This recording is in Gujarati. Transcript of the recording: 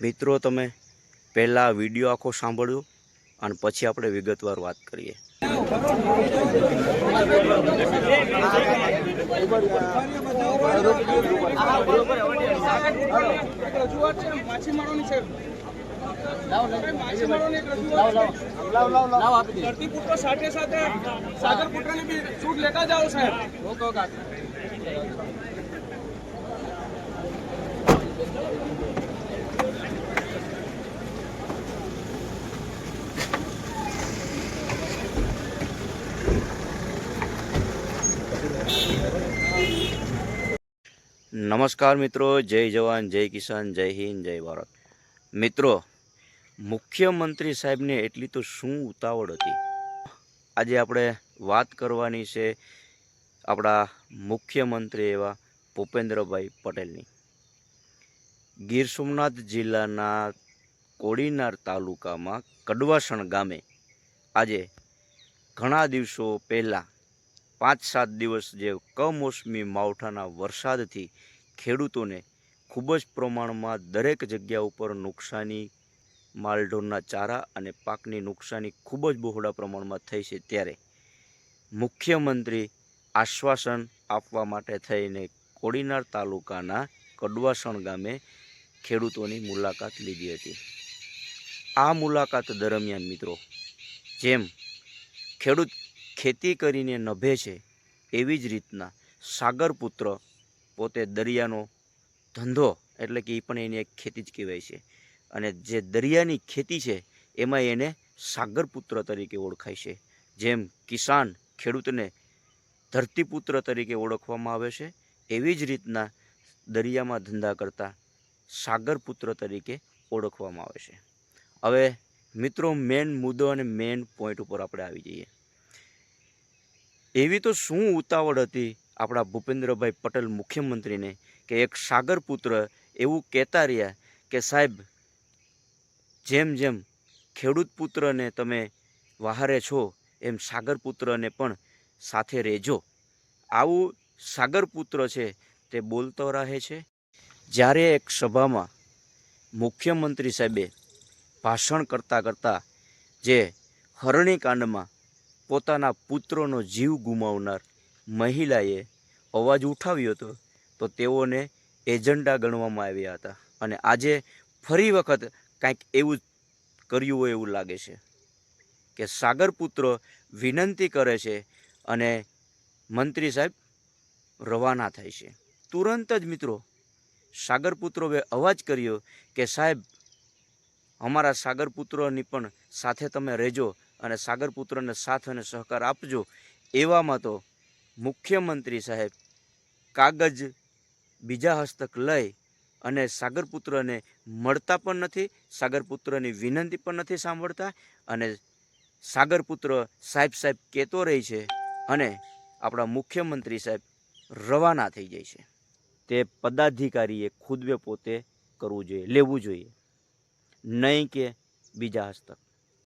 મિત્રો તમે પહેલાં વીડિયો આખો સાંભળ્યો અને પછી આપણે વિગતવાર વાત કરીએ માછીમારોની છે. ધરતીપુત્રો સાથે સાથે સાગરપુત્રની બી છૂટ લેતા જાઓ સાહેબ નમસ્કાર મિત્રો, જય જવાન, જય કિસાન, જય હિન્દ, જય ભારત. મિત્રો, મુખ્યમંત્રી સાહેબને એટલી તો શું ઉતાવળ હતી? આજે આપણે વાત કરવાની છે આપણા મુખ્યમંત્રી એવા ભૂપેન્દ્રભાઈ પટેલની. ગીર સોમનાથ જિલ્લાના કોડીનાર તાલુકામાં કડવાસણ ગામે આજે ઘણા દિવસો પહેલાં પાંચ સાત દિવસ જે કમોસમી માવઠાના વરસાદથી ખેડૂતોને ખૂબ જ પ્રમાણમાં દરેક જગ્યા ઉપર નુકસાની, માલઢોરના ચારા અને પાકની નુકસાની ખૂબ જ બહોળા પ્રમાણમાં થઈ છે ત્યારે મુખ્યમંત્રી આશ્વાસન આપવા માટે થઈને કોડીનાર તાલુકાના કડવાસણ ગામે ખેડૂતોની મુલાકાત લીધી હતી. આ મુલાકાત દરમિયાન મિત્રો, જેમ ખેડૂત ખેતી કરીને નભે છે એવી જ રીતના સાગરપુત્ર પોતે દરિયાનો ધંધો એટલે કે એ પણ એની એક ખેતી જ કહેવાય છે. અને જે દરિયાની ખેતી છે એમાં એને સાગરપુત્ર તરીકે ઓળખાય છે. જેમ કિસાન ખેડૂતને ધરતીપુત્ર તરીકે ઓળખવામાં આવે છે, એવી જ રીતના દરિયામાં ધંધા કરતા સાગરપુત્ર તરીકે ઓળખવામાં આવે છે. હવે મિત્રો મેન મુદ્દો અને મેન પોઈન્ટ ઉપર આપણે આવી જઈએ. એવી તો શું ઉતાવળ હતી આપણા ભૂપેન્દ્રભાઈ પટેલ મુખ્યમંત્રીને કે એક સાગરપુત્ર એવું કહેતા રહ્યા કે સાહેબ, જેમ જેમ ખેડૂત પુત્રને તમે વહારે છો, એમ સાગરપુત્રને પણ સાથે રહેજો. આવું સાગરપુત્ર છે તે બોલતો રહે છે. જ્યારે એક સભામાં મુખ્યમંત્રી સાહેબે ભાષણ કરતાં કરતાં જે હરણીકાંડમાં પોતાના પુત્રનો જીવ ગુમાવનાર મહિલાએ અવાજ ઉઠાવ્યો હતો, તો તેઓને એજન્ડા ગણવામાં આવ્યા હતા. અને આજે ફરી વખત કાંઈક એવું કર્યું હોય એવું લાગે છે કે સાગરપુત્ર વિનંતી કરે છે અને મંત્રી સાહેબ રવાના થાય છે. તુરંત જ મિત્રો સાગરપુત્રોએ અવાજ કર્યો કે સાહેબ, અમારા સાગરપુત્રોની પણ સાથે તમે રહેજો અને સાગરપુત્રને સાથ અને સહકાર આપજો. એવામાં તો મુખ્યમંત્રી સાહેબ કાગજ બીજા હસ્તક લઈ અને સાગરપુત્રને મળતા પણ નથી, સાગરપુત્રની વિનંતી પણ નથી સાંભળતા અને સાગરપુત્ર સાહેબ સાહેબ કહેતો રહે છે અને આપણા મુખ્યમંત્રી સાહેબ રવાના થઈ જાય છે. તે પદાધિકારીએ ખુદવે પોતે કરવું જોઈએ, લેવું જોઈએ. નહીં કે બીજા હસ્તક.